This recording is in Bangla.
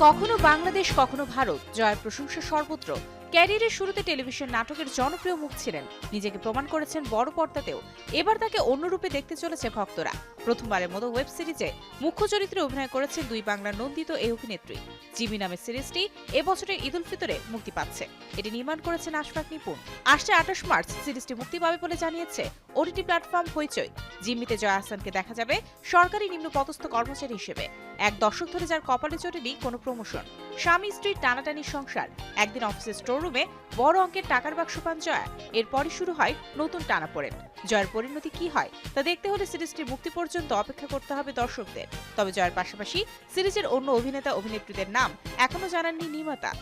কখনো বাংলাদেশ, কখনো ভারত। জয়ের প্রশংসা সর্বত্র। ক্যারিয়ারের শুরুতে টেলিভিশন নাটকের জনপ্রিয় মুখ ছিলেন। নিজেকে প্রমাণ করেছেন বড় পর্দাতেও। এবার তাকে অন্যরূপে দেখতে চলেছে ভক্তরা। প্রথমবারের মতো ওয়েব সিরিজে মুখ্য চরিত্রে অভিনয় করেছেন দুই বাংলার নন্দিত এই অভিনেত্রী। জিমি নামের সিরিজটি এবছরের ঈদ উল ফিতরে মুক্তি পাচ্ছে। এটি নির্মাণ করেছেন আশফাক নিপুণ। আসছে আঠাশ মার্চ, সিরিজটি মুক্তি পাবে বলে জানিয়েছে ওটিটি প্ল্যাটফর্ম হইচই। জিম্মিতে জয়া আহসানকে দেখা যাবে সরকারি নিম্ন পদস্থ কর্মচারী হিসেবে। এক দশক ধরে যার কপালে চটেনি কোনো প্রমোশন। স্বামী স্ত্রীর টানাটানি সংসার। একদিন অফিসের স্টোর রুমে বড় অঙ্কের টাকার বাক্স পান জয়া। এরপরই শুরু হয় নতুন টানা পড়েন জয়ের পরিণতি কি হয় তা দেখতে হলে সিরিজটি মুক্তি পর্যন্ত অপেক্ষা করতে হবে দর্শকদের। তবে জয়ের পাশাপাশি সিরিজের অন্য অভিনেতা অভিনেত্রীদের নাম এখনও জানাননি নির্মাতা।